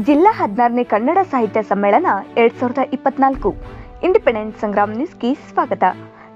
ಜಿಲ್ಲಾ ಹದಿನಾರನೇ ಕನ್ನಡ ಸಾಹಿತ್ಯ ಸಮ್ಮೇಳನ ಎರಡ್ ಸಾವಿರದ ಇಪ್ಪತ್ನಾಲ್ಕು. ಇಂಡಿಪೆಂಡೆಂಟ್ ಸಂಗ್ರಾಮ್ ನ್ಯೂಸ್ಗೆ ಸ್ವಾಗತ.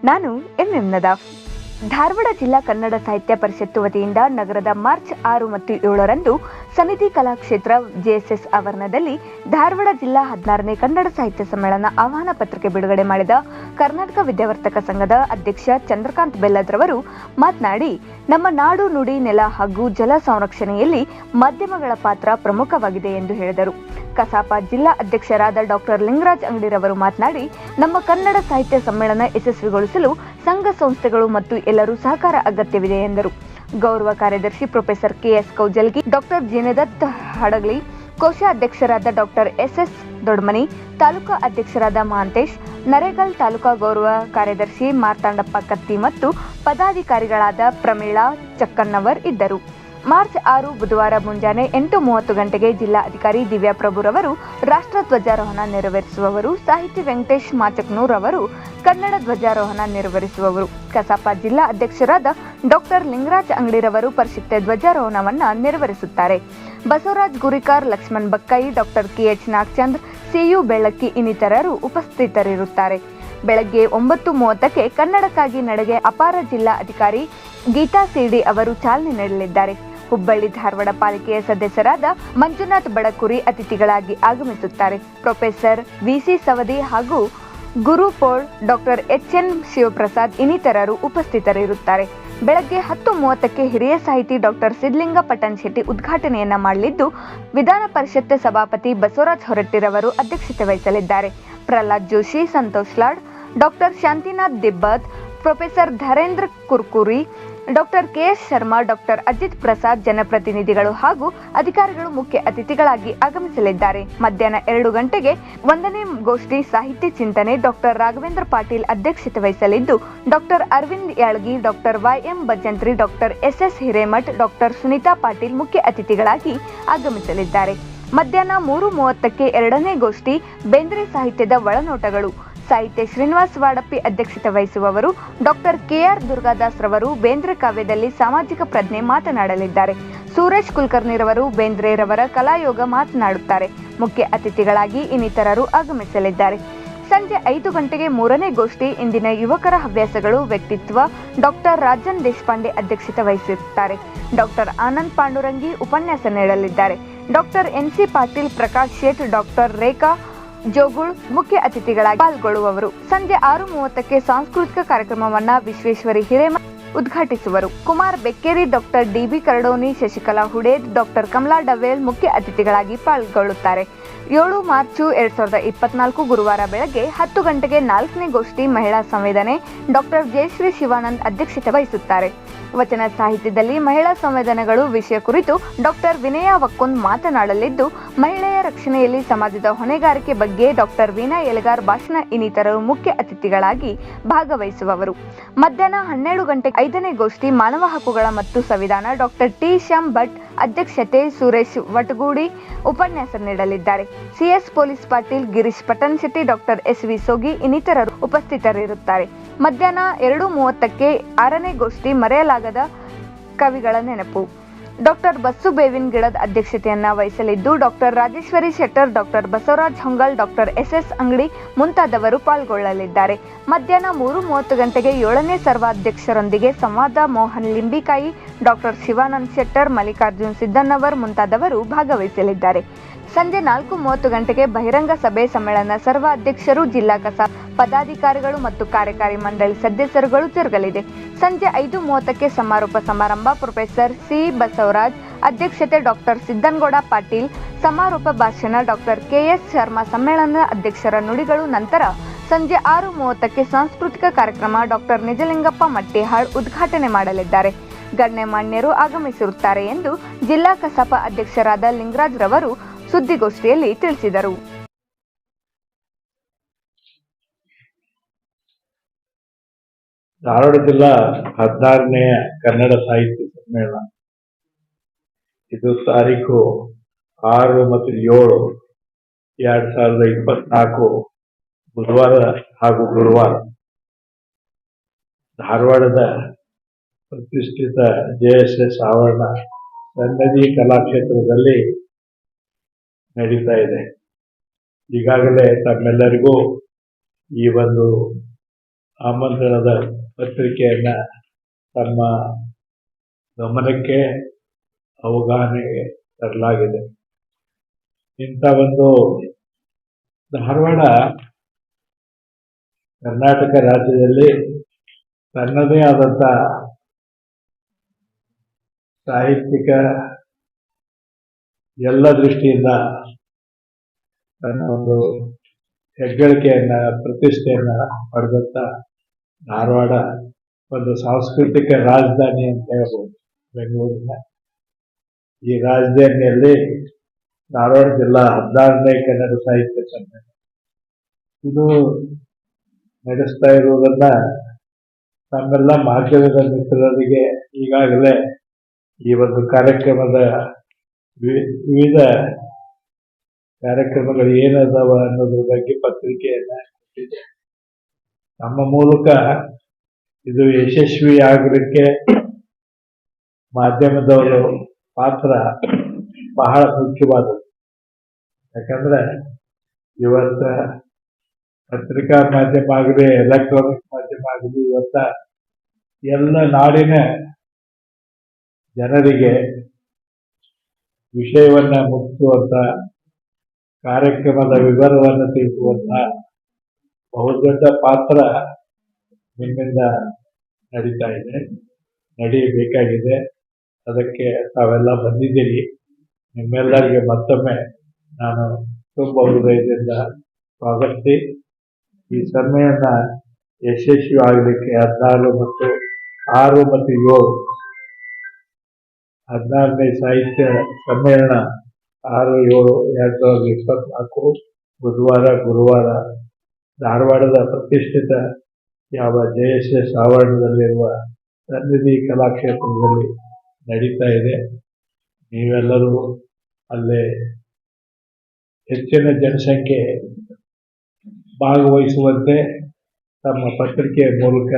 ನಾನು ಎಂ ಎಂ ನದಾಫ್. ಧಾರವಾಡ ಜಿಲ್ಲಾ ಕನ್ನಡ ಸಾಹಿತ್ಯ ಪರಿಷತ್ತು ವತಿಯಿಂದ ನಗರದ ಮಾರ್ಚ್ ಆರು ಮತ್ತು ಏಳರಂದು ಸಮಿತಿ ಕಲಾಕ್ಷೇತ್ರ ಜೆಎಸ್ಎಸ್ ಆವರಣದಲ್ಲಿ ಧಾರವಾಡ ಜಿಲ್ಲಾ ಹದಿನಾರನೇ ಕನ್ನಡ ಸಾಹಿತ್ಯ ಸಮ್ಮೇಳನ ಆಹ್ವಾನ ಪತ್ರಿಕೆ ಬಿಡುಗಡೆ ಮಾಡಿದ ಕರ್ನಾಟಕ ವಿದ್ಯಾವರ್ತಕ ಸಂಘದ ಅಧ್ಯಕ್ಷ ಚಂದ್ರಕಾಂತ್ ಬೆಲ್ಲದ್ರವರು ಮಾತನಾಡಿ, ನಮ್ಮ ನಾಡು ನುಡಿ ನೆಲ ಹಾಗೂ ಜಲ ಸಂರಕ್ಷಣೆಯಲ್ಲಿ ಮಾಧ್ಯಮಗಳ ಪಾತ್ರ ಪ್ರಮುಖವಾಗಿದೆ ಎಂದು ಹೇಳಿದರು. ಕಸಾಪ ಜಿಲ್ಲಾ ಅಧ್ಯಕ್ಷರಾದ ಡಾಕ್ಟರ್ ಲಿಂಗರಾಜ್ ಅಂಗಡಿರವರು ಮಾತನಾಡಿ, ನಮ್ಮ ಕನ್ನಡ ಸಾಹಿತ್ಯ ಸಮ್ಮೇಳನ ಯಶಸ್ವಿಗೊಳಿಸಲು ಸಂಘ ಸಂಸ್ಥೆಗಳು ಮತ್ತು ಎಲ್ಲರೂ ಸಹಕಾರ ಅಗತ್ಯವಿದೆ ಎಂದರು. ಗೌರವ ಕಾರ್ಯದರ್ಶಿ professor KS Kaujalgi, doctor Jinadatt Hadagali, ಕೋಶಾಧ್ಯಕ್ಷರಾದ doctor SS Dodmani, taluka ಅಧ್ಯಕ್ಷರಾದ ಮಹಾಂತೇಶ್ ನರೇಗಲ್ ತಾಲೂಕಾ ಗೌರವ ಕಾರ್ಯದರ್ಶಿ ಮಾರ್ತಾಂಡಪ್ಪ ಕತ್ತಿ ಮತ್ತು ಪದಾಧಿಕಾರಿಗಳಾದ ಪ್ರಮೀಳಾ ಚಕ್ಕನ್ನವರ್ ಇದ್ದರು. ಮಾರ್ಚ್ ಆರು ಬುಧವಾರ ಮುಂಜಾನೆ ಎಂಟು ಮೂವತ್ತು ಗಂಟೆಗೆ ಜಿಲ್ಲಾಧಿಕಾರಿ ದಿವ್ಯಾ ಪ್ರಭುರವರು, ರಾಷ್ಟ್ರ ಧ್ವಜಾರೋಹಣ ನೆರವೇರಿಸುವವರು, ಸಾಹಿತಿ ವೆಂಕಟೇಶ್ ಮಾಚಕ್ನೂರ್ ಅವರು, ಕನ್ನಡ ಧ್ವಜಾರೋಹಣ ನೆರವೇರಿಸುವವರು. ಕಸಾಪ ಜಿಲ್ಲಾ ಅಧ್ಯಕ್ಷರಾದ ಡಾಕ್ಟರ್ ಲಿಂಗರಾಜ್ ಅಂಗಡಿರವರು ಪರಿಷತ್ತೆ ಧ್ವಜಾರೋಹಣವನ್ನ ನೆರವೇರಿಸುತ್ತಾರೆ. Basavaraj Gurikar, Lakshman Bakkai, doctor KH Nagachandra CU Belakki ಇನ್ನಿತರರು ಉಪಸ್ಥಿತರಿರುತ್ತಾರೆ. ಬೆಳಗ್ಗೆ ಒಂಬತ್ತು ಮೂವತ್ತಕ್ಕೆ ಕನ್ನಡಕ್ಕಾಗಿ ನಡೆಗೆ ಅಪಾರ ಜಿಲ್ಲಾ ಅಧಿಕಾರಿ ಗೀತಾ ಸಿಡಿ ಅವರು ಚಾಲನೆ ನೀಡಲಿದ್ದಾರೆ. ಹುಬ್ಬಳ್ಳಿ ಧಾರವಾಡ ಪಾಲಿಕೆಯ ಸದಸ್ಯರಾದ ಮಂಜುನಾಥ್ ಬಡಕುರಿ ಅತಿಥಿಗಳಾಗಿ ಆಗಮಿಸುತ್ತಾರೆ. ಪ್ರೊಫೆಸರ್ ವಿಸಿ ಸವದಿ ಹಾಗೂ Guru Pol, doctor H N Shivaprasad ಇನ್ನಿತರರು ಉಪಸ್ಥಿತರಿರುತ್ತಾರೆ. ಬೆಳಗ್ಗೆ ಹತ್ತು ಮೂವತ್ತಕ್ಕೆ ಹಿರಿಯ ಸಾಹಿತಿ ಡಾಕ್ಟರ್ ಸಿದ್ಲಿಂಗ ಪಟ್ಟಣ್ ಶೆಟ್ಟಿ ಉದ್ಘಾಟನೆಯನ್ನ ಮಾಡಲಿದ್ದು, ವಿಧಾನ ಪರಿಷತ್ ಸಭಾಪತಿ ಬಸವರಾಜ್ ಹೊರಟ್ಟಿರವರು ಅಧ್ಯಕ್ಷತೆ ವಹಿಸಲಿದ್ದಾರೆ. Prahlad Joshi, Santosh Lad, doctor Shantinath Dibbat, professor Dharendra Kurkuri doctor K S Sharma, doctor Ajit Prasad ಜನಪ್ರತಿನಿಧಿಗಳು ಹಾಗೂ ಅಧಿಕಾರಿಗಳು ಮುಖ್ಯ ಅತಿಥಿಗಳಾಗಿ ಆಗಮಿಸಲಿದ್ದಾರೆ. ಮಧ್ಯಾಹ್ನ ಎರಡು ಗಂಟೆಗೆ ಒಂದನೇ ಗೋಷ್ಠಿ ಸಾಹಿತ್ಯ ಚಿಂತನೆ ಡಾಕ್ಟರ್ ರಾಘವೇಂದ್ರ ಪಾಟೀಲ್ ಅಧ್ಯಕ್ಷತೆ ವಹಿಸಲಿದ್ದು, doctor Arvind Yalgi, doctor Y M Bhajantri doctor S S Hiremath, doctor Sunita Patil ಮುಖ್ಯ ಅತಿಥಿಗಳಾಗಿ ಆಗಮಿಸಲಿದ್ದಾರೆ. ಮಧ್ಯಾಹ್ನ ಮೂರು ಮೂವತ್ತಕ್ಕೆ ಎರಡನೇ ಗೋಷ್ಠಿ ಬೇಂದ್ರೆ ಸಾಹಿತ್ಯದ ಒಳನೋಟಗಳು. ಸಾಹಿತ್ಯ ಶ್ರೀನಿವಾಸ್ ವಾಡಪ್ಪಿ ಅಧ್ಯಕ್ಷತೆ ವಹಿಸುವವರು ಡಾಕ್ಟರ್ ಕೆಆರ್ ದುರ್ಗಾದಾಸ್ ರವರು, ಬೇಂದ್ರೆ ಕಾವ್ಯದಲ್ಲಿ ಸಾಮಾಜಿಕ ಪ್ರಜ್ಞೆ ಮಾತನಾಡಲಿದ್ದಾರೆ. ಸುರೇಶ್ ಕುಲಕರ್ಣಿರವರು ಬೇಂದ್ರೆರವರ ಕಲಾಯೋಗ ಮಾತನಾಡುತ್ತಾರೆ. ಮುಖ್ಯ ಅತಿಥಿಗಳಾಗಿ ಇನ್ನಿತರರು ಆಗಮಿಸಲಿದ್ದಾರೆ. ಸಂಜೆ ಐದು ಗಂಟೆಗೆ ಮೂರನೇ ಗೋಷ್ಠಿ ಇಂದಿನ ಯುವಕರ ಹವ್ಯಾಸಗಳು ವ್ಯಕ್ತಿತ್ವ ಡಾಕ್ಟರ್ ರಾಜನ್ ದೇಶಪಾಂಡೆ ಅಧ್ಯಕ್ಷತೆ ವಹಿಸುತ್ತಾರೆ. ಡಾಕ್ಟರ್ ಆನಂದ್ ಪಾಂಡುರಂಗಿ ಉಪನ್ಯಾಸ ನೀಡಲಿದ್ದಾರೆ. Doctor N C Patil, Prakash Shet, doctor Rekha Jogul ಮುಖ್ಯ ಅತಿಥಿಗಳಾಗಿ ಪಾಲ್ಗೊಳ್ಳುವವರು. ಸಂಜೆ ಆರು ಮೂವತ್ತಕ್ಕೆ ಸಾಂಸ್ಕೃತಿಕ ಕಾರ್ಯಕ್ರಮವನ್ನ ವಿಶ್ವೇಶ್ವರಿ ಹಿರೇಮ ಉದ್ಘಾಟಿಸುವರು. Kumar Bekkeri, doctor D B Karadoni, Shashikala Hudedh doctor Kamala Davel ಮುಖ್ಯ ಅತಿಥಿಗಳಾಗಿ ಪಾಲ್ಗೊಳ್ಳುತ್ತಾರೆ. ಏಳು ಮಾರ್ಚು ಎರಡ್ ಸಾವಿರದ ಇಪ್ಪತ್ನಾಲ್ಕು ಗುರುವಾರ ಬೆಳಗ್ಗೆ ಹತ್ತು ಗಂಟೆಗೆ ನಾಲ್ಕನೇ ಗೋಷ್ಠಿ ಮಹಿಳಾ ಸಂವೇದನೆ ಡಾಕ್ಟರ್ ಜಯಶ್ರೀ ಶಿವಾನಂದ್ ಅಧ್ಯಕ್ಷತೆ ವಹಿಸುತ್ತಾರೆ. ವಚನ ಸಾಹಿತ್ಯದಲ್ಲಿ ಮಹಿಳಾ ಸಂವೇದನೆಗಳು ವಿಷಯ ಕುರಿತು ಡಾಕ್ಟರ್ ವಿನಯ ವಕ್ಕೊಂದ್ ಮಾತನಾಡಲಿದ್ದು, ಮಹಿಳೆಯ ರಕ್ಷಣೆಯಲ್ಲಿ ಸಮಾಜದ ಹೊಣೆಗಾರಿಕೆ ಬಗ್ಗೆ ಡಾಕ್ಟರ್ ವೀಣಾ ಎಲೆಗಾರ್ ಭಾಷಣ ಇನ್ನಿತರರು ಮುಖ್ಯ ಅತಿಥಿಗಳಾಗಿ ಭಾಗವಹಿಸುವವರು. ಮಧ್ಯಾಹ್ನ ಹನ್ನೆರಡು ಗಂಟೆ ಐದನೇ ಗೋಷ್ಠಿ ಮಾನವ ಹಕ್ಕುಗಳ ಮತ್ತು ಸಂವಿಧಾನ ಡಾಕ್ಟರ್ ಟಿ ಶ್ಯಾಮ್ ಭಟ್ ಅಧ್ಯಕ್ಷತೆ ಸುರೇಶ್ ವಟಗೂಡಿ ಉಪನ್ಯಾಸ ನೀಡಲಿದ್ದಾರೆ. C S police Patil Girish Patan Shetty, doctor S V Sogi ಇನ್ನಿತರರು ಉಪಸ್ಥಿತರಿರುತ್ತಾರೆ. ಮಧ್ಯಾಹ್ನ ಎರಡು ಮೂವತ್ತಕ್ಕೆ ಆರನೇ ಗೋಷ್ಠಿ ಮರೆಯಲಾಗದ ಕವಿಗಳ ನೆನಪು. ಡಾಕ್ಟರ್ ಬಸ್ಸು ಬೇವಿನ ಗಿಡದ ಅಧ್ಯಕ್ಷತೆಯನ್ನ ವಹಿಸಲಿದ್ದು, doctor Rajeshwari Shettar, doctor Basavaraj Hongal, doctor S S Angadi ಮುಂತಾದವರು ಪಾಲ್ಗೊಳ್ಳಲಿದ್ದಾರೆ. ಮಧ್ಯಾಹ್ನ ಮೂರು ಮೂವತ್ತು ಗಂಟೆಗೆ ಏಳನೇ ಸರ್ವಾಧ್ಯಕ್ಷರೊಂದಿಗೆ ಸಂವಾದ, ಮೋಹನ್ ಲಿಂಬಿಕಾಯಿ, ಡಾಕ್ಟರ್ ಶಿವಾನಂದ್ ಶೆಟ್ಟರ್, ಮಲ್ಲಿಕಾರ್ಜುನ್ ಸಿದ್ದನ್ನವರ್ ಮುಂತಾದವರು ಭಾಗವಹಿಸಲಿದ್ದಾರೆ. ಸಂಜೆ ನಾಲ್ಕು ಮೂವತ್ತು ಗಂಟೆಗೆ ಬಹಿರಂಗ ಸಭೆ ಸಮ್ಮೇಳನ ಸರ್ವಾಧ್ಯಕ್ಷರು, ಜಿಲ್ಲಾ ಕಸ ಪದಾಧಿಕಾರಿಗಳು ಮತ್ತು ಕಾರ್ಯಕಾರಿ ಮಂಡಳಿ ಸದಸ್ಯರುಗಳು ಜರುಗಲಿದೆ ಸಂಜೆ ಐದು ಮೂವತ್ತಕ್ಕೆ ಸಮಾರೋಪ ಸಮಾರಂಭ ಪ್ರೊಫೆಸರ್ ಸಿ ಬಸವರಾಜ್, ಅಧ್ಯಕ್ಷತೆ ಡಾಕ್ಟರ್ ಸಿದ್ದನಗೌಡ ಪಾಟೀಲ್, ಸಮಾರೋಪ ಭಾಷಣ ಡಾಕ್ಟರ್ ಕೆಎಸ್ ಶರ್ಮಾ, ಸಮ್ಮೇಳನದ ಅಧ್ಯಕ್ಷರ ನುಡಿಗಳು. ನಂತರ ಸಂಜೆ ಆರು ಮೂವತ್ತಕ್ಕೆ ಸಾಂಸ್ಕೃತಿಕ ಕಾರ್ಯಕ್ರಮ ಡಾಕ್ಟರ್ ನಿಜಲಿಂಗಪ್ಪ ಮಟ್ಟಿಹಾಳ್ ಉದ್ಘಾಟನೆ ಮಾಡಲಿದ್ದಾರೆ. ಗಣ್ಯಮಾನ್ಯರು ಆಗಮಿಸಿರುತ್ತಾರೆ ಎಂದು ಜಿಲ್ಲಾ ಕಸಾಪ ಅಧ್ಯಕ್ಷರಾದ ಲಿಂಗರಾಜ್ ರವರು ಸುದ್ದಿಗೋಷ್ಠಿಯಲ್ಲಿ ತಿಳಿಸಿದರು. ಧಾರವಾಡ ಜಿಲ್ಲಾ ಹದಿನಾರನೇ ಕನ್ನಡ ಸಾಹಿತ್ಯ ಸಮ್ಮೇಳನ. ಇದು ತಾರೀಕು ಆರು ಮತ್ತು ಏಳು ಎರಡ್ ಸಾವಿರದ ಇಪ್ಪತ್ನಾಲ್ಕು ಬುಧವಾರ ಹಾಗೂ ಗುರುವಾರ. ಧಾರವಾಡದ ಪ್ರತಿಷ್ಠಿತ ಜೆ ಎಸ್ ಎಸ್ ಆವರಣ, ಸನ್ನದಿ ಕಲಾಕ್ಷೇತ್ರದಲ್ಲಿ ನಡೀತಾ ಇದೆ. ಈಗಾಗಲೇ ತಮ್ಮೆಲ್ಲರಿಗೂ ಈ ಒಂದು ಆಮಂತ್ರಣದ ಪತ್ರಿಕೆಯನ್ನ ತಮ್ಮ ಗಮನಕ್ಕೆ ಅವಗಾಹನೆಗೆ ತರಲಾಗಿದೆ. ಇಂಥ ಒಂದು ಧಾರವಾಡ ಕರ್ನಾಟಕ ರಾಜ್ಯದಲ್ಲಿ ತನ್ನದೇ ಆದಂಥ ಸಾಹಿತ್ಯಿಕ ಎಲ್ಲ ದೃಷ್ಟಿಯಿಂದ ತನ್ನ ಒಂದು ಹೆಗ್ಗಳಿಕೆಯನ್ನ, ಪ್ರತಿಷ್ಠೆಯನ್ನ ಪಡೆದಂತ ಧಾರವಾಡ ಒಂದು ಸಾಂಸ್ಕೃತಿಕ ರಾಜಧಾನಿ ಅಂತ ಹೇಳ್ಬೋದು ಬೆಂಗಳೂರಿನ. ಈ ರಾಜಧಾನಿಯಲ್ಲಿ ಧಾರವಾಡ ಜಿಲ್ಲಾ ಹದಿನಾರನೇ ಕನ್ನಡ ಸಾಹಿತ್ಯ ಸಮ್ಮೇಳನ ಇದು ನಡೆಸ್ತಾ ಇರುವುದನ್ನ ತಮ್ಮೆಲ್ಲ ಮಾಧ್ಯಮದ ಮಿತ್ರರಿಗೆ ಈಗಾಗಲೇ ಈ ಒಂದು ಕಾರ್ಯಕ್ರಮದ ವಿವಿಧ ಕಾರ್ಯಕ್ರಮಗಳು ಏನದಾವ ಅನ್ನೋದ್ರ ಬಗ್ಗೆ ಪತ್ರಿಕೆಯನ್ನ ಕೊಟ್ಟಿದೆ. ನಮ್ಮ ಮೂಲಕ ಇದು ಯಶಸ್ವಿ ಆಗಲಿಕ್ಕೆ ಮಾಧ್ಯಮದವರು ಪಾತ್ರ ಬಹಳ ಮುಖ್ಯವಾದದ್ದು. ಯಾಕಂದ್ರೆ ಇವತ್ತ ಪತ್ರಿಕಾ ಮಾಧ್ಯಮ ಆಗಲಿ, ಎಲೆಕ್ಟ್ರಾನಿಕ್ ಮಾಧ್ಯಮ ಆಗಲಿ, ಇವತ್ತ ಎಲ್ಲ ನಾಡಿನ ಜನರಿಗೆ ವಿಷಯವನ್ನ ಮುಗಿಸುವಂತ ಕಾರ್ಯಕ್ರಮದ ವಿವರವನ್ನು ತಿಳಿಸುವಂತ ಬಹುದೊಡ್ಡ ಪಾತ್ರ ನಿಮ್ಮಿಂದ ನಡೀತಾ ಇದೆ ನಡೀಬೇಕಾಗಿದೆ ಅದಕ್ಕೆ ತಾವೆಲ್ಲ ಬಂದಿದ್ದೀರಿ. ನಿಮ್ಮೆಲ್ಲರಿಗೆ ಮತ್ತೊಮ್ಮೆ ನಾನು ತುಂಬ ಹೃದಯದಿಂದ ಸ್ವಾಗತಿಸಿ. ಈ ಸಮಯನ ಯಶಸ್ವಿ ಆಗಲಿಕ್ಕೆ ಹದಿನಾರು ಮತ್ತು ಆರು ಮತ್ತು ಏಳು ಹದಿನಾರನೇ ಸಾಹಿತ್ಯ ಸಮ್ಮೇಳನ ಆರು ಏಳು ಎರಡು ಸಾವಿರದ ಇಪ್ಪತ್ನಾಲ್ಕು ಬುಧವಾರ, ಗುರುವಾರ ಧಾರವಾಡದ ಪ್ರತಿಷ್ಠಿತ ಯಾವ ಜಯಶ್ರೀ ಆವರಣದಲ್ಲಿರುವ ಸನ್ನಿಧಿ ಕಲಾಕ್ಷೇತ್ರದಲ್ಲಿ ನಡೀತಾ ಇದೆ. ನೀವೆಲ್ಲರೂ ಅಲ್ಲೇ ಹೆಚ್ಚಿನ ಜನಸಂಖ್ಯೆ ಭಾಗವಹಿಸುವಂತೆ ತಮ್ಮ ಪತ್ರಿಕೆಯ ಮೂಲಕ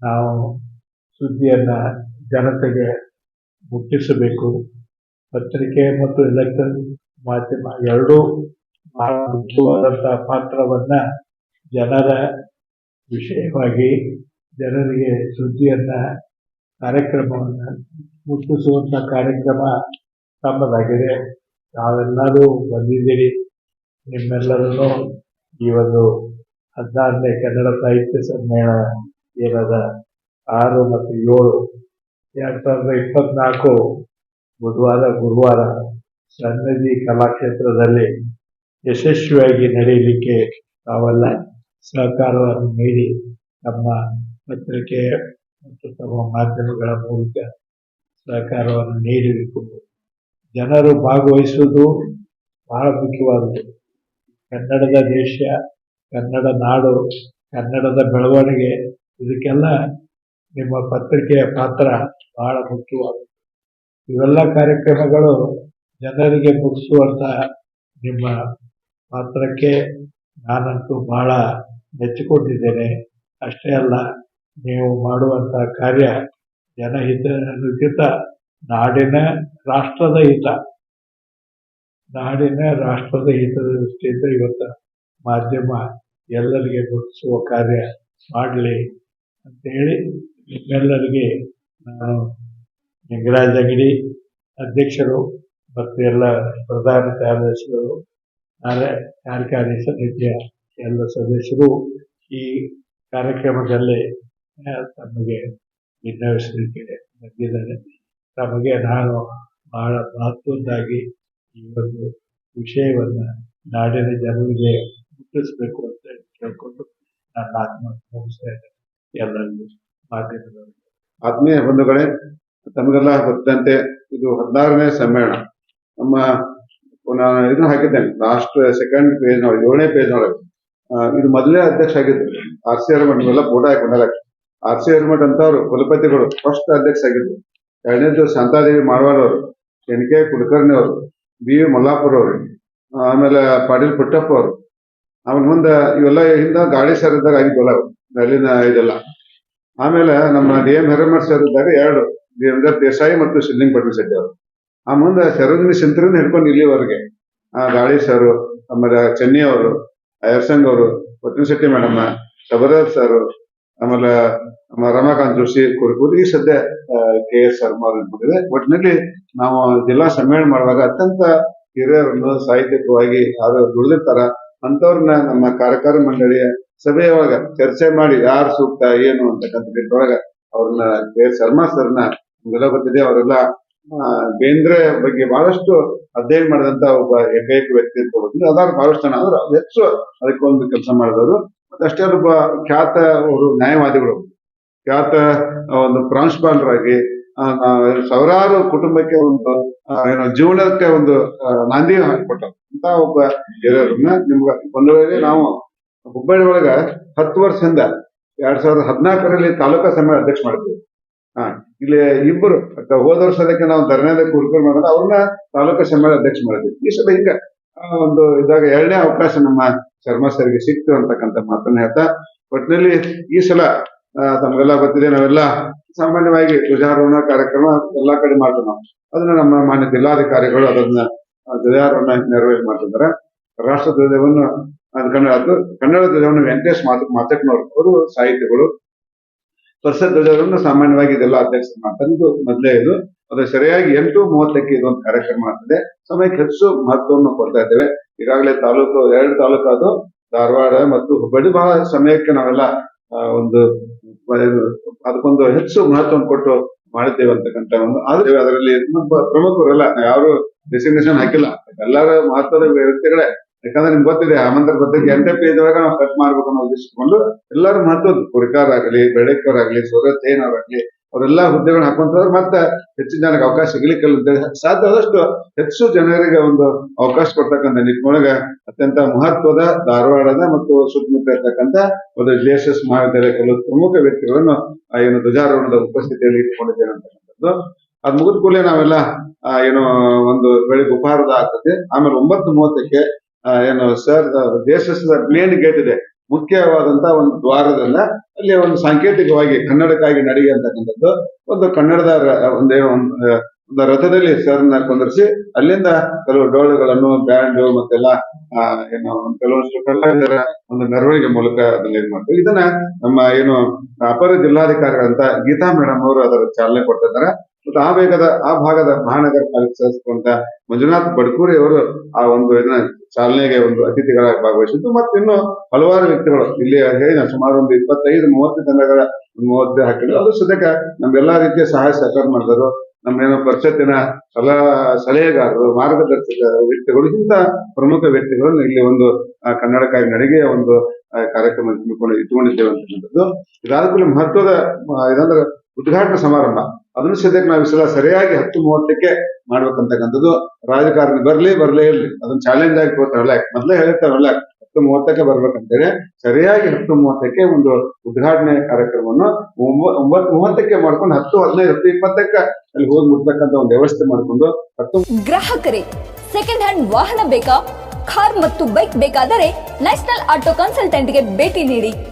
ನಾವು ಸುದ್ದಿಯನ್ನು ಜನತೆಗೆ ಮುಟ್ಟಿಸಬೇಕು. ಪತ್ರಿಕೆ ಮತ್ತು ಎಲೆಕ್ಟ್ರಾನಿಕ್ ಮಾಧ್ಯಮ ಎರಡೂ ಬಹಳ ಮುಖ್ಯವಾದಂತಹ ಪಾತ್ರವನ್ನ ಜನರ ವಿಷಯವಾಗಿ ಜನರಿಗೆ ಸುದ್ದಿಯನ್ನ, ಕಾರ್ಯಕ್ರಮವನ್ನ ಮುಟ್ಟಿಸುವಂತ ಕಾರ್ಯಕ್ರಮ ತಮ್ಮದಾಗಿದೆ. ತಾವೆಲ್ಲರೂ ಬಂದಿದ್ದೀರಿ. ನಿಮ್ಮೆಲ್ಲರನ್ನು ಈ ಒಂದು ಹದಿನಾರನೇ ಕನ್ನಡ ಸಾಹಿತ್ಯ ಸಮ್ಮೇಳನ ಏನದ ಆರು ಮತ್ತು ಏಳು ಎರಡ್ ಸಾವಿರದ ಇಪ್ಪತ್ನಾಲ್ಕು ಬುಧವಾರ, ಗುರುವಾರ ಸನ್ನಿಧಿ ಕಲಾಕ್ಷೇತ್ರದಲ್ಲಿ ಯಶಸ್ವಿಯಾಗಿ ನಡೆಯಲಿಕ್ಕೆ ತಾವೆಲ್ಲ ಸಹಕಾರವನ್ನು ನೀಡಿ ತಮ್ಮ ಪತ್ರಿಕೆ ಮತ್ತು ತಮ್ಮ ಮಾಧ್ಯಮಗಳ ಮೂಲಕ ಸಹಕಾರವನ್ನು ನೀಡಬೇಕು. ಜನರು ಭಾಗವಹಿಸುವುದು ಬಹಳ ಮುಖ್ಯವಾದದ್ದು ಕನ್ನಡದ ದೇಶ, ಕನ್ನಡ ನಾಡು, ಕನ್ನಡದ ಬೆಳವಣಿಗೆ, ಇದಕ್ಕೆಲ್ಲ ನಿಮ್ಮ ಪತ್ರಿಕೆಯ ಪಾತ್ರ ಬಹಳ ಮುಖ್ಯವಾದದ್ದು. ಇವೆಲ್ಲ ಕಾರ್ಯಕ್ರಮಗಳು ಜನರಿಗೆ ಮುಗಿಸುವಂತಹ ನಿಮ್ಮ ಪಾತ್ರಕ್ಕೆ ನಾನಂತೂ ಬಹಳ ಮೆಚ್ಚಿಕೊಂಡಿದ್ದೇನೆ. ಅಷ್ಟೇ ಅಲ್ಲ, ನೀವು ಮಾಡುವಂತಹ ಕಾರ್ಯ ಜನಹಿತ ಹಿತ ನಾಡಿನ ರಾಷ್ಟ್ರದ ಹಿತ. ನಾಡಿನ ರಾಷ್ಟ್ರದ ಹಿತದ ದೃಷ್ಟಿಯಿಂದ ಇವತ್ತು ಮಾಧ್ಯಮ ಎಲ್ಲರಿಗೆ ಗುರುತಿಸುವ ಕಾರ್ಯ ಮಾಡಲಿ ಅಂತೇಳಿ ನಿಮ್ಮೆಲ್ಲರಿಗೆ ನಾನು ಲಿಂಗರಾಜ ಅಂಗಡಿ ಅಧ್ಯಕ್ಷರು ಮತ್ತು ಎಲ್ಲ ಪ್ರಧಾನ ಕಾರ್ಯದರ್ಶಿಗಳು, ಕಾರ್ಯ ಕಾರ್ಯಕಾರಿ ಸಮಿತಿಯ ಎಲ್ಲ ಸದಸ್ಯರು ಈ ಕಾರ್ಯಕ್ರಮದಲ್ಲಿ ತಮಗೆ ವಿನ್ನವಿಸಲಿಕ್ಕೆ ಬಂದಿದ್ದಾರೆ ತಮಗೆ ನಾನು ಬಹಳ ಮಹತ್ವದ್ದಾಗಿ ಈ ಒಂದು ವಿಷಯವನ್ನು ನಾಡಿನ ಜನರಿಗೆ ಮುಟ್ಟಿಸಬೇಕು ಅಂತ ಕೇಳಿಕೊಂಡು ನನ್ನ ಆತ್ಮ ಎಲ್ಲರಿಗೂ ಆತ್ಮೀಯ ಬಂಧುಗಳೇ, ತಮಗೆಲ್ಲ ಗೊತ್ತಂತೆ, ಇದು ಹದಿನಾರನೇ ಸಮ್ಮೇಳನ. ನಮ್ಮ ನಾನು ಇದನ್ನ ಹಾಕಿದ್ದೇನೆ. ಲಾಸ್ಟ್ ಸೆಕೆಂಡ್ ಪೇಜ್ ನೋಡಿ ಏಳನೇ ಪೇಜ್ ನೋಡಿ ಇದು ಮೊದಲೇ ಅಧ್ಯಕ್ಷ ಆಗಿದ್ರು. ಆರ್ ಸಿ ಹರ್ಮಠ್ ಎಲ್ಲ ಫೋಟೋ ಹಾಕೊಂಡಲ್ಲ ಆರ್ ಸಿ ಆರ್ ಮಠ ಅಂತವ್ರು ಕುಲಪತಿಗಳು ಫಸ್ಟ್ ಅಧ್ಯಕ್ಷ ಆಗಿದ್ರು. ಎರಡನೇದು ಶಾಂತಾದೇವಿ ಅವರು, ಎನ್ ಕೆ ಕುಲಕರ್ಣಿ ಅವರು, ಬಿ ವಿ ಮಲ್ಲಾಪುರ ಅವರು, ಆಮೇಲೆ ಪಾಟೀಲ್ ಪುಟ್ಟಪ್ಪ ಅವರು. ಆಮೇಲೆ ಮುಂದೆ ಇವೆಲ್ಲ ಹಿಂದ ಗಾಡಿ ಸರ್ ಇದ್ದಾಗ ಆಗಿದ್ವಲ್ಲ, ಅಲ್ಲಿನ ಇದೆಲ್ಲ. ಆಮೇಲೆ ನಮ್ಮ ಡಿ ಎಂ ಹಿರೇಮಠ್ ಸರ್ ಇದ್ದಾಗ ಎರಡು. ಡಿ ಎಂ ದೇಸಾಯಿ ಮತ್ತು ಶಿಲ್ಲಿಂಗ್ ಪಟೇಲ್ ಶೆಟ್ಟಿ ಅವರು. ಆ ಮುಂದೆ ಸರೋಜಿನಿ ಸಿಂತ್ರಿನ ಹಿಡ್ಕೊಂಡು ಇಲ್ಲಿವರೆಗೆ ಗಾಳಿ ಸರ್ ಆಮೇಲೆ ಚೆನ್ನಿ ಅವರು ಅಯರ್ಸಂಗ್ ಅವರು ಪಟ್ಟಿನ ಶೆಟ್ಟಿ ಮೇಡಮ್ ಶಬರಾಜ್ ಸರ್ ಆಮೇಲೆ ನಮ್ಮ ರಮಾಕಾಂತ್ ಜೋಶಿ ಕುರುಕೂರು ಈ ಸದ್ಯ ಕೆ ಎಸ್ ಶರ್ಮಾ ಅವರು ಇಟ್ಕೊಂಡಿದೆ ಒಟ್ಟಿನಲ್ಲಿ ನಾವು ಜಿಲ್ಲಾ ಸಮ್ಮೇಳನ ಮಾಡುವಾಗ ಅತ್ಯಂತ ಹಿರಿಯರನ್ನು ಸಾಹಿತ್ಯಿಕವಾಗಿ ಯಾರು ದುಡಿದಿರ್ತಾರ ಅಂತವ್ರನ್ನ ನಮ್ಮ ಕಾರ್ಯಕಾರಿ ಮಂಡಳಿಯ ಸಭೆಯೊಳಗ ಚರ್ಚೆ ಮಾಡಿ ಯಾರು ಸೂಕ್ತ, ಏನು ಅಂತಕ್ಕಂಥ ನಿಟ್ಟಿನೊಳಗ ಅವ್ರನ್ನ ಕೆ. ಶರ್ಮಾ ಸರ್ನ ನಿಮ್ಗೆಲ್ಲ ಗೊತ್ತಿದೆ ಅವರೆಲ್ಲ ಬೇಂದ್ರೆ ಬಗ್ಗೆ ಬಹಳಷ್ಟು ಅಧ್ಯಯನ ಮಾಡಿದಂತ ಒಬ್ಬ ಏಕೈಕ ವ್ಯಕ್ತಿ ಅಂತ ಅದಾರ ಬಹಳಷ್ಟು ಜನ ಅಂದ್ರೆ ಅವ್ರು ಹೆಚ್ಚು ಅದಕ್ಕೊಂದು ಕೆಲಸ ಮಾಡಿದವರು. ಅಷ್ಟೇ ಒಬ್ಬ ಖ್ಯಾತ ಅವರು, ನ್ಯಾಯವಾದಿಗಳು. ಖ್ಯಾತ ಒಂದು ಪ್ರಾಂಶುಪಾಲರಾಗಿ ಸಾವಿರಾರು ಕುಟುಂಬಕ್ಕೆ ಒಂದು ಏನೋ ಜೀವನಕ್ಕೆ ಒಂದು ನಾಂದಿ ಹಾಕಿಕೊಟ್ಟರು. ಅಂತ ಒಬ್ಬ ಹಿರಿಯರನ್ನ ನಿಮ್ಗೆ ಒಂದು ನಾವು ಹುಬ್ಬಳ್ಳಿ ಒಳಗ ಹತ್ತು ವರ್ಷದಿಂದ ಎರಡ್ ಸಾವಿರದ ಹದಿನಾಲ್ಕರಲ್ಲಿ ತಾಲೂಕಾ ಸಮ್ಮೇಳನ ಅಧ್ಯಕ್ಷ ಮಾಡಿದ್ವಿ ಹಾ, ಇಲ್ಲಿ ಇಬ್ಬರು ಹೋದ ವರ್ಷ ಅದಕ್ಕೆ ನಾವು ಧರ್ನಾದ ಕುರುಕುರು ಮಾಡಿದ್ರೆ. ಅವ್ರನ್ನ ತಾಲೂಕಾ ಸಮ್ಮೇಳನ ಅಧ್ಯಕ್ಷ ಮಾಡಿದ್ವಿ ಈ ಸಲ ಹಿಂಗ ಒಂದು ಇದಾಗ ಎರಡನೇ ಅವಕಾಶ ನಮ್ಮ ಶರ್ಮಾ ಸರ್ಗೆ ಸಿಕ್ತು ಅಂತಕ್ಕಂಥ ಮಾತನ್ನ ಹೇಳ್ತಾ ಒಟ್ಟಿನಲ್ಲಿ ಈ ಸಲ ತಮಗೆಲ್ಲ ಗೊತ್ತಿದೆ, ನಾವೆಲ್ಲ ಸಾಮಾನ್ಯವಾಗಿ ಧ್ವಜಾರೋಹಣ ಕಾರ್ಯಕ್ರಮ ಎಲ್ಲಾ ಕಡೆ ಮಾಡ್ತೀವಿ ನಾವು. ಅದನ್ನ ನಮ್ಮ ಮಾನ್ಯ ಜಿಲ್ಲಾಧಿಕಾರಿಗಳು ಅದನ್ನ ಧ್ವಜಾರೋಹಣ ನೆರವೇರಿ ಮಾಡ್ತಿದ್ದಾರೆ. ರಾಷ್ಟ್ರ ಧ್ವಜವನ್ನು ಅದು ಕನ್ನಡ ಅದು ಕನ್ನಡ ಧ್ವಜವನ್ನು ವೆಂಕಟೇಶ್ ಮಾತು, ಮಾತಕ್ನವರು, ಅವರು ಸಾಹಿತಿಗಳು ಪರಿಸರ ಧ್ವಜವನ್ನು ಸಾಮಾನ್ಯವಾಗಿ ಇದೆಲ್ಲ ಅಧ್ಯಕ್ಷ ಮಾಡ್ತಾರೆ ಇದು ಮೊದಲೇ ಇದು. ಅದು ಸರಿಯಾಗಿ ಎಂಟು ಮೂವತ್ತಕ್ಕೆ ಇದೊಂದು ಕಾರ್ಯಕ್ರಮ ಆಗ್ತದೆ. ಸಮಯಕ್ಕೆ ಹೆಚ್ಚು ಮಹತ್ವವನ್ನು ಕೊಡ್ತಾ ಇದ್ದೇವೆ. ಈಗಾಗಲೇ ತಾಲೂಕು, ಎರಡು ತಾಲೂಕು ಅದು ಧಾರವಾಡ ಮತ್ತು ಹುಬ್ಬಳ್ಳಿ ಬಹಳ ಸಮಯಕ್ಕೆ ನಾವೆಲ್ಲ ಒಂದು, ಅದಕ್ಕೊಂದು ಹೆಚ್ಚು ಮಹತ್ವವನ್ನು ಕೊಟ್ಟು ಮಾಡುತ್ತೇವೆ ಅಂತಕ್ಕಂಥ ಒಂದು ಆದ್ರೆ ಅದರಲ್ಲಿ ಪ್ರಮುಖರಲ್ಲ, ಯಾರು ಡೆಸಿಗ್ನೇಷನ್ ಹಾಕಿಲ್ಲ. ಎಲ್ಲರ ಮಹತ್ವದ ವ್ಯಕ್ತಿಗಳೇ ಯಾಕಂದ್ರೆ ನಿಮ್ಗೆ ಗೊತ್ತಿದೆ ಆಮಂತ್ರ ಪತ್ರಿಕೆ ಎಂಟೇ ಪೇಜ್ ಒಳಗ ನಾವು ಕಟ್ ಮಾಡ್ಬೇಕು ಅನ್ನೋ ಉದ್ದೇಶಿಸಿಕೊಂಡು ಎಲ್ಲರೂ ಮಹತ್ವದ ಕುರಿಕಾರ್ ಆಗಲಿ ಆಗ್ಲಿ ಆಗಲಿ ಜೈನ್ ಅವರಾಗ್ಲಿ ಅವರೆಲ್ಲ ಹುದ್ದೆಗಳನ್ನ ಹಾಕೊಂತಂದ್ರೆ ಮತ್ತೆ ಹೆಚ್ಚಿನ ಜನಕ್ಕೆ ಅವಕಾಶ ಸಿಗ್ಲಿಕ್ಕಿಲ್ಲ. ಅಂತ ಸಾಧ್ಯ ಆದಷ್ಟು ಹೆಚ್ಚು ಜನರಿಗೆ ಒಂದು ಅವಕಾಶ ಕೊಡ್ತಕ್ಕಂಥ ನಿಟ್ಟಿನೊಳಗೆ ಅತ್ಯಂತ ಮಹತ್ವದ ಧಾರವಾಡದ ಮತ್ತು ಸುತ್ತಮುತ್ತ ಇರ್ತಕ್ಕಂಥ ಒಂದು ಜೆ ಎಸ್ ಎಸ್ ಮಹಾವಿದ್ಯಾಲಯ ಕೆಲವು ಪ್ರಮುಖ ವ್ಯಕ್ತಿಗಳನ್ನು ಏನು ಧ್ವಜಾರೋಹಣದ ಉಪಸ್ಥಿತಿಯಲ್ಲಿ ಇಟ್ಕೊಂಡಿದ್ದೇನೆ ಅಂತಕ್ಕಂಥದ್ದು ಅದ್ ಮುಗಿದ ಕೂಡಲೇ ನಾವೆಲ್ಲ ಏನು, ಒಂದು ಬೆಳಿಗ್ಗೆ ಉಪಹಾರದ ಆಗ್ತದೆ. ಆಮೇಲೆ ಒಂಬತ್ತು ಮೂವತ್ತಕ್ಕೆ ಏನು ಸರ್ ದೇಶದ ಮೇನ್ ಗೇಟ್ ಇದೆ. ಮುಖ್ಯವಾದಂತ ಒಂದು ದ್ವಾರದಲ್ಲ, ಅಲ್ಲಿ ಒಂದು ಸಾಂಕೇತಿಕವಾಗಿ ಕನ್ನಡಕ್ಕಾಗಿ ನಡಿಗೆ ಅಂತಕ್ಕಂಥದ್ದು, ಒಂದು ಕನ್ನಡದ ಒಂದೇ ಒಂದು ರಥದಲ್ಲಿ ಸರ್ನ ಕುಂದರಿಸಿ, ಅಲ್ಲಿಂದ ಕೆಲವು ಡೋಳುಗಳನ್ನು, ಬ್ಯಾಂಡು ಮತ್ತೆಲ್ಲ ಏನು ಒಂದು ಕೆಲವಷ್ಟು ಕನ್ನಡಿಗರ ಒಂದು ಮೆರವಣಿಗೆ ಮೂಲಕ ಅದನ್ನ ಏನ್ ಮಾಡ್ತೀವಿ. ಇದನ್ನ ನಮ್ಮ ಏನು ಅಪರ ಜಿಲ್ಲಾಧಿಕಾರಿಗಳಂತ ಗೀತಾ ಮೇಡಮ್ ಅವರು ಅದರ ಚಾಲನೆ ಕೊಡ್ತಿದ್ದಾರೆ ಮತ್ತು ಆ ವೇಗದ, ಆ ಭಾಗದ ಮಹಾನಗರ ಪಾಲಿಕೆ ಸದಸ್ಯರಂತ ಮಂಜುನಾಥ್ ಬಡ್ಕೂರಿ ಅವರು ಆ ಒಂದು ಇದನ್ನ ಚಾಲನೆಗೆ ಒಂದು ಅತಿಥಿಗಳಾಗಿ ಭಾಗವಹಿಸಿದ್ದು. ಮತ್ತು ಇನ್ನು ಹಲವಾರು ವ್ಯಕ್ತಿಗಳು ಇಲ್ಲಿ ಹೇಳಿದ ಸುಮಾರು ಒಂದು ಇಪ್ಪತ್ತೈದು, ಮೂವತ್ತು ತಂಡಗಳ ಮೂವತ್ತು ಹಾಕಿದ್ರು. ಅದು ಸದ್ಯಕ್ಕೆ ನಮ್ಗೆಲ್ಲಾ ರೀತಿಯ ಸಹಾಯ ಸಹಕಾರ ಮಾಡಿದರು ನಮ್ಮೇನು ಪರಿಷತ್ತಿನ ಸಲಹಾ, ಸಲಹೆಗಾರರು ಮಾರ್ಗದರ್ಶಕ ವ್ಯಕ್ತಿಗಳು, ಇಂಥ ಪ್ರಮುಖ ವ್ಯಕ್ತಿಗಳನ್ನು ಇಲ್ಲಿ ಒಂದು ಕನ್ನಡಕ್ಕಾಗಿ ನಡಿಗೆಯ ಒಂದು ಕಾರ್ಯಕ್ರಮ ಇಟ್ಕೊಂಡು ಇಟ್ಕೊಂಡಿದ್ದೇವೆ ಅಂತಕ್ಕಂಥದ್ದು ಇದಾದ ಮಹತ್ವದ ಇದಂದ್ರೆ ಉದ್ಘಾಟನಾ ಸಮಾರಂಭ. ಅದನ್ನು ಸದ್ಯಕ್ಕೆ ನಾವು ಸಲ ಸರಿಯಾಗಿ ಹತ್ತು ಮೂವತ್ತಕ್ಕೆ ಮಾಡ್ಬೇಕಂತಕ್ಕಂಥದ್ದು ರಾಜಕಾರಣಿ ಬರ್ಲಿ, ಬರಲೇ ಇರ್ಲಿ. ಅದನ್ನ ಚಾಲೆಂಜ್ ಆಗಿ ತಗೋತಾರಲ್ಲ ಮೊದಲೇ ಹೇಳಿರ್ತಾರಲ್ಲ ಹತ್ತು ಮೂವತ್ತಕ್ಕೆ ಬರ್ಬೇಕಂತೇಳಿ ಸರಿಯಾಗಿ ಹತ್ತು ಮೂವತ್ತಕ್ಕೆ ಒಂದು ಉದ್ಘಾಟನೆ ಕಾರ್ಯಕ್ರಮವನ್ನು ಒಂಬ- ಒಂಬತ್ತು ಮೂವತ್ತಕ್ಕೆ ಮಾಡ್ಕೊಂಡು ಹತ್ತು, ಹದಿನೈದು, ಹತ್ತು ಇಪ್ಪತ್ತಕ್ಕೆ ಅಲ್ಲಿ ಹೋಗಿ ಮುಟ್ತಕ್ಕಂಥ ಒಂದು ವ್ಯವಸ್ಥೆ ಮಾಡ್ಕೊಂಡು ಹತ್ತು ಗ್ರಾಹಕರೇ ಸೆಕೆಂಡ್ ಹ್ಯಾಂಡ್ ವಾಹನ ಬೇಕಾ? ಕಾರ್ ಮತ್ತು ಬೈಕ್ ಬೇಕಾದರೆ ನ್ಯಾಷನಲ್ ಆಟೋ ಕನ್ಸಲ್ಟೆಂಟ್ಗೆ ಭೇಟಿ ನೀಡಿ.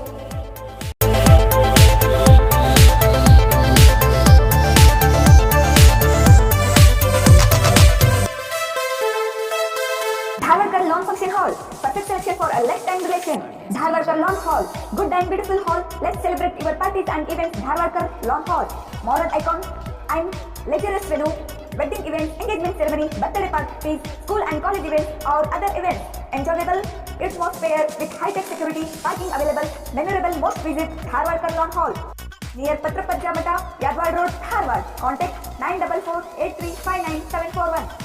Celebration Lawn Hall. Good and beautiful hall. Let's celebrate your parties and events Dharwadkar Lawn Hall. Modern icon and luxurious venue. wedding events, engagement ceremony, birthday parties, school and college events or other events. Enjoyable atmosphere with high-tech security, parking available, memorable most visit Harvard Lawn Hall. Near Patra Pajamata, Yadwad Road, Harvard. Contact 944 8359741